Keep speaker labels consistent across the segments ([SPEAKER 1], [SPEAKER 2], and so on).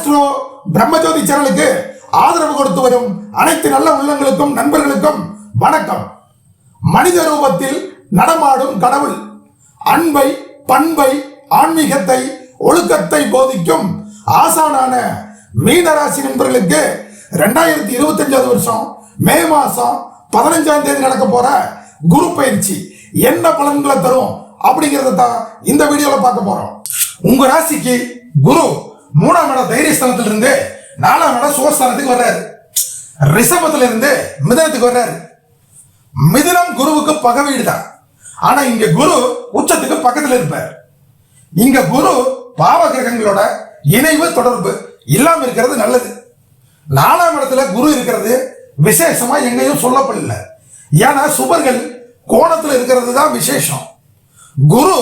[SPEAKER 1] Astro Brahmajothi சேனலுக்கு ஆதரவு கொடுத்து வரும் அனைத்து நல்ல உள்ளங்களுக்கும் நண்பர்களுக்கும் வணக்கம். மனித ரூபத்தில் நடமாடும் கடவுள் அன்பை பண்பை ஆன்மீகத்தை ஒழுக்கத்தை போதிக்கும் ஆசானான மீனராசி நண்பர்களுக்கு ரெண்டாயிரத்தி இருபத்தஞ்சாவது வருஷம் மே மாசம் பதினஞ்சாம் தேதி நடக்க போற குரு பயிற்சி என்ன பலன்களை தரும் அப்படிங்கறத தான் இந்த வீடியோல பார்க்க போறோம். உங்க ராசிக்கு குரு மூணாம் இடம் தைரியஸ்தானத்துல இருந்து நாலாம் இடம் சுகஸ்தானத்துக்கு வர்றாரு. ரிஷபத்துல இருந்து மிதனத்துக்கு வர்றாரு. மிதனம் குருவுக்கு பகை வீடு தான் ஆனா இங்க குரு உச்சத்துக்கு பக்கத்துல இருப்பார். இங்க குரு பாவ கிரகங்களோட இணைவு தொடர்பு இல்லாம இருக்கிறது நல்லது. நாலாம் இடத்துல குரு இருக்கிறது விசேஷமா எங்கேயும் சொல்லப்படல. ஏன்னா சுபர்கள் கோணத்துல இருக்கிறது தான் விசேஷம். குரு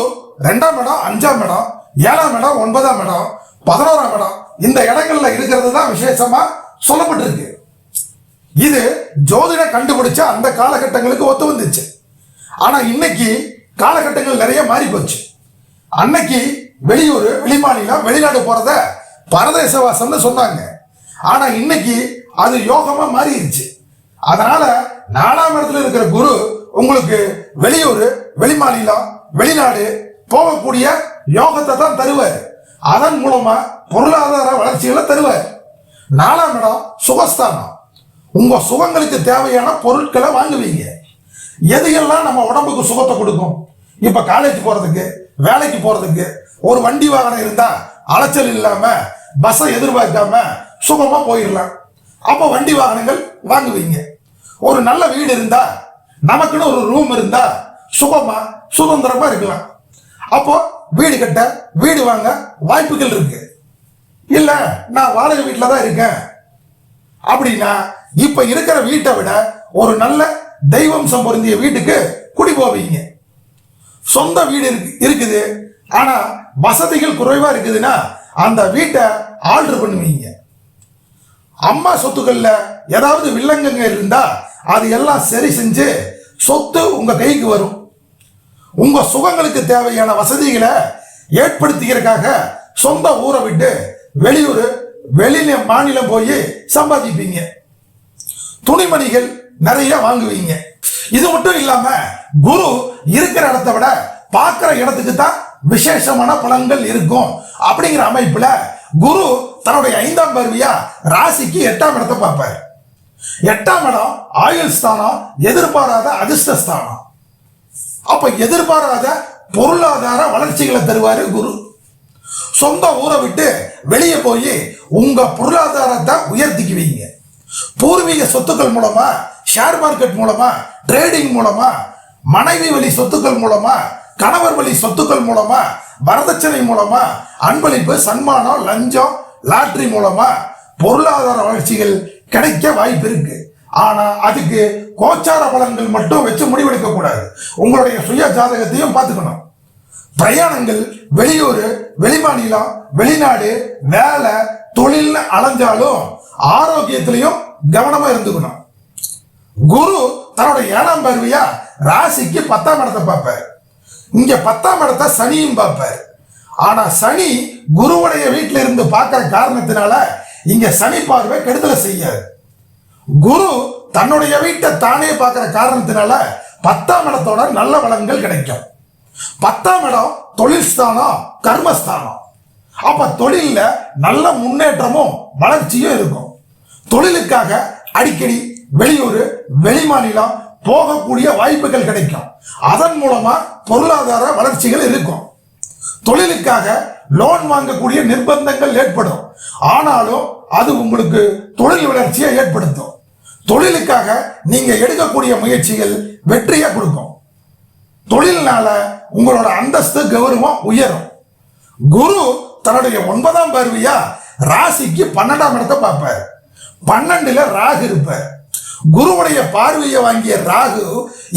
[SPEAKER 1] ரெண்டாம் இடம் அஞ்சாம் இடம் ஏழாம் இடம் ஒன்பதாம் இடம் பதினோராம் இடம். இந்த இடங்கள்ல இருக்கிறது தான் விசேஷமா சொல்லப்பட்டிருக்கு. இது ஜோதிட கண்டுபிடிச்ச அந்த காலகட்டங்களுக்கு ஒத்து வந்துச்சு. ஆனா இன்னைக்கு காலகட்டங்கள் நிறைய மாறி போச்சு அன்னைக்கு வெளியூர் வெளிமாநிலம் வெளிநாடு போறத பரதேசவாசம்னு சொன்னாங்க. ஆனா இன்னைக்கு அது யோகமா மாறிடுச்சு. அதனால நாலாம் இடத்துல இருக்கிற குரு உங்களுக்கு வெளியூர் வெளிமாநிலம் வெளிநாடு போகக்கூடிய யோகத்தை தான் தருவார். அதன் மூலமா பொருளாதார வளர்ச்சிகளை தருவார். நாலாம் இடம் சுகஸ்தானம். உங்க சுகங்களுக்கு தேவையான பொருட்களை வாங்குவீங்க. எதையெல்லாம் நம்ம உடம்புக்கு சுகத்தை கொடுக்கும்? இப்ப காலேஜ் போறதுக்கு வேலைக்கு போறதுக்கு ஒரு வண்டி வாகனம் இருந்தா அலைச்சல் இல்லாம பஸ்ஸை எதிர்பார்க்காம சுகமா போயிடலாம். அப்போ வண்டி வாகனங்கள் வாங்குவீங்க. ஒரு நல்ல வீடு இருந்தா நமக்குன்னு ஒரு ரூம் இருந்தா சுகமா சுதந்திரமா இருக்கலாம். அப்போ வீடு கட்ட வீடு வாங்க வாய்ப்புகள் இருக்கு. இல்ல நான் வாடகை வீட்டில் தான் இருக்கேன். அப்படின்னா இப்ப இருக்கிற வீட்டை விட ஒரு நல்ல தெய்வம்சம் பொருந்திய வீட்டுக்கு குடி போவீங்க. சொந்த வீடு இருக்கு இருக்குது. ஆனா வசதிகள் குறைவா இருக்குதுன்னா அந்த வீட்டை ஆல்டர் பண்ணுவீங்க. அம்மா சொத்துக்கள்ல ஏதாவது வில்லங்கங்க இருந்தா அது எல்லாம் சரி செஞ்சு சொத்து உங்க கைக்கு வரும். உங்கள் சுகங்களுக்கு தேவையான வசதிகளை ஏற்படுத்திக்கிறதுக்காக சொந்த ஊரை விட்டு வெளியூர் வெளியில மாநிலம் போய் சம்பாதிப்பீங்க. துணிமணிகள் நிறைய வாங்குவீங்க. இது மட்டும் இல்லாம குரு இருக்கிற இடத்தை விட பார்க்கிற இடத்துக்கு தான் விசேஷமான பலன்கள் இருக்கும். அப்படிங்கிற அமைப்புல குரு தன்னுடைய ஐந்தாம் பருவியா ராசிக்கு எட்டாம் இடத்தை பார்ப்பார். எட்டாம் இடம் ஆயுள் ஸ்தானம் எதிர்பாராத அதிர்ஷ்ட ஸ்தானம். அப்போ எதிர்பாராத பொருளாதார வளர்ச்சிகளை தருவார் குரு. சொந்த ஊரை விட்டு வெளியே போய் உங்க பொருளாதாரத்தை உயர்த்திக்குவீங்க. பூர்வீக சொத்துக்கள் மூலமா ஷேர் மார்க்கெட் மூலமா ட்ரேடிங் மூலமா மனைவி வழி சொத்துக்கள் மூலமா கணவர் வழி சொத்துக்கள் மூலமா வரதட்சணை மூலமா அன்பளிப்பு சன்மானம் லஞ்சம் லாட்ரி மூலமா பொருளாதார வளர்ச்சிகள் கிடைக்க வாய்ப்பு இருக்குது ஆனா அதுக்கு கோச்சார பலன்கள் மட்டும் வச்சு முடிவெடுக்க கூடாது. உங்களுடைய சுய ஜாதகத்தையும் பார்த்துக்கணும். பிரயாணங்கள் வெளியூர் வெளிமாநிலம் வெளிநாடு வேலை தொழில்னு அலைஞ்சாலும் ஆரோக்கியத்திலையும் கவனமா இருந்துக்கணும். குரு தன்னோட ஏழாம் பார்வையா ராசிக்கு பத்தாம் இடத்தை பார்ப்பார். இங்க பத்தாம் இடத்தை சனியும் பார்ப்பார். ஆனா சனி குருவுடைய வீட்டில இருந்து பார்க்கிற காரணத்தினால இங்க சனி பார்வை கெடுதலை செய்யாது. குரு தன்னுடைய வீட்டை தானே பார்க்குற காரணத்தினால பத்தாம் இடத்தோட நல்ல வளங்கள் கிடைக்கும். பத்தாம் இடம் தொழில் ஸ்தானம் கர்மஸ்தானம். அப்ப தொழில்ல நல்ல முன்னேற்றமும் வளர்ச்சியும் இருக்கும். தொழிலுக்காக அடிக்கடி வெளியூர் வெளிமாநிலம் போகக்கூடிய வாய்ப்புகள் கிடைக்கும். அதன் மூலமா பொருளாதார வளர்ச்சிகள் இருக்கும். தொழிலுக்காக லோன் வாங்கக்கூடிய நிர்பந்தங்கள் ஏற்படும். ஆனாலும் அது உங்களுக்கு தொழில் வளர்ச்சியை ஏற்படுத்தும். தொழிலுக்காக நீங்க எடுக்கக்கூடிய முயற்சிகள் வெற்றியை கொடுக்கும். தொழில்னால உங்களோட அந்தஸ்து கௌரவம் உயரும். குரு தன்னுடைய ஒன்பதாம் பார்வையா ராசிக்கு பன்னெண்டாம் இடத்தை பார்ப்பார். பன்னெண்டுல ராகு இருப்பார். குருவுடைய பார்வையை வாங்கிய ராகு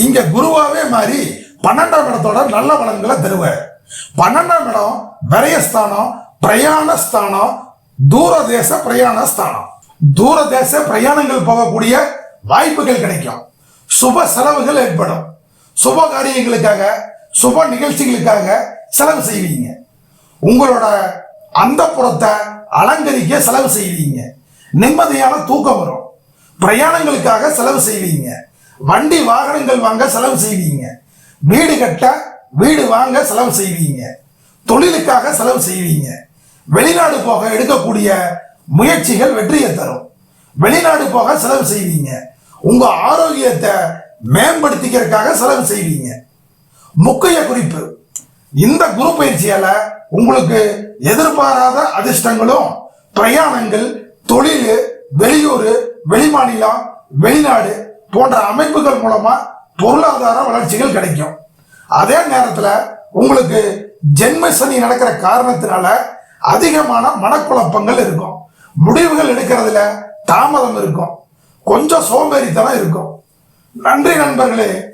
[SPEAKER 1] இங்க குருவாவே மாறி பன்னெண்டாம் இடத்தோட நல்ல பலன்களை தருவார். பன்னெண்டாம் இடம் விரயஸ்தானம் பிரயாண ஸ்தானம் தூரதேச பிரயாண ஸ்தானம் தூரதேச பிரயாணங்கள் போகக்கூடிய வாய்ப்புகள் கிடைக்கும் சுப செலவுகள் ஏற்படும். சுப காரியங்களுக்காக சுப நிகழ்ச்சிகளுக்காக செலவு செய்வீங்க. உங்களோட அந்த புறத்தை அலங்கரிக்க செலவு செய்வீங்க. நிம்மதியான தூக்கம் வரும். பிரயாணங்களுக்காக செலவு செய்வீங்க. வண்டி வாகனங்கள் வாங்க செலவு செய்வீங்க. வீடு கட்ட வீடு வாங்க செலவு செய்வீங்க. தொழிலுக்காக செலவு செய்வீங்க. வெளிநாடு போக எடுக்கக்கூடிய முயற்சிகள் வெற்றியை தரும். வெளிநாடு போக செலவு செய்வீங்க. உங்க ஆரோக்கியத்தை மேம்படுத்திக்கிறதுக்காக செலவு செய்வீங்க. முக்கிய குறிப்பு இந்த குரு பயிற்சியால உங்களுக்கு எதிர்பாராத அதிர்ஷ்டங்களும் பிரயாணங்கள் தொழில் வெளியூர் வெளிமாநிலம் வெளிநாடு போன்ற அமைப்புகள் மூலமா பொருளாதார வளர்ச்சிகள் கிடைக்கும். அதே நேரத்தில் உங்களுக்கு ஜென்ம சனி நடக்கிற காரணத்தினால அதிகமான மனக்குழப்பங்கள் இருக்கும். முடிவுகள் எடுக்கிறதுல தாமதம் இருக்கும். கொஞ்சம் சோம்பேறித்தனம் இருக்கும். நன்றி நண்பர்களே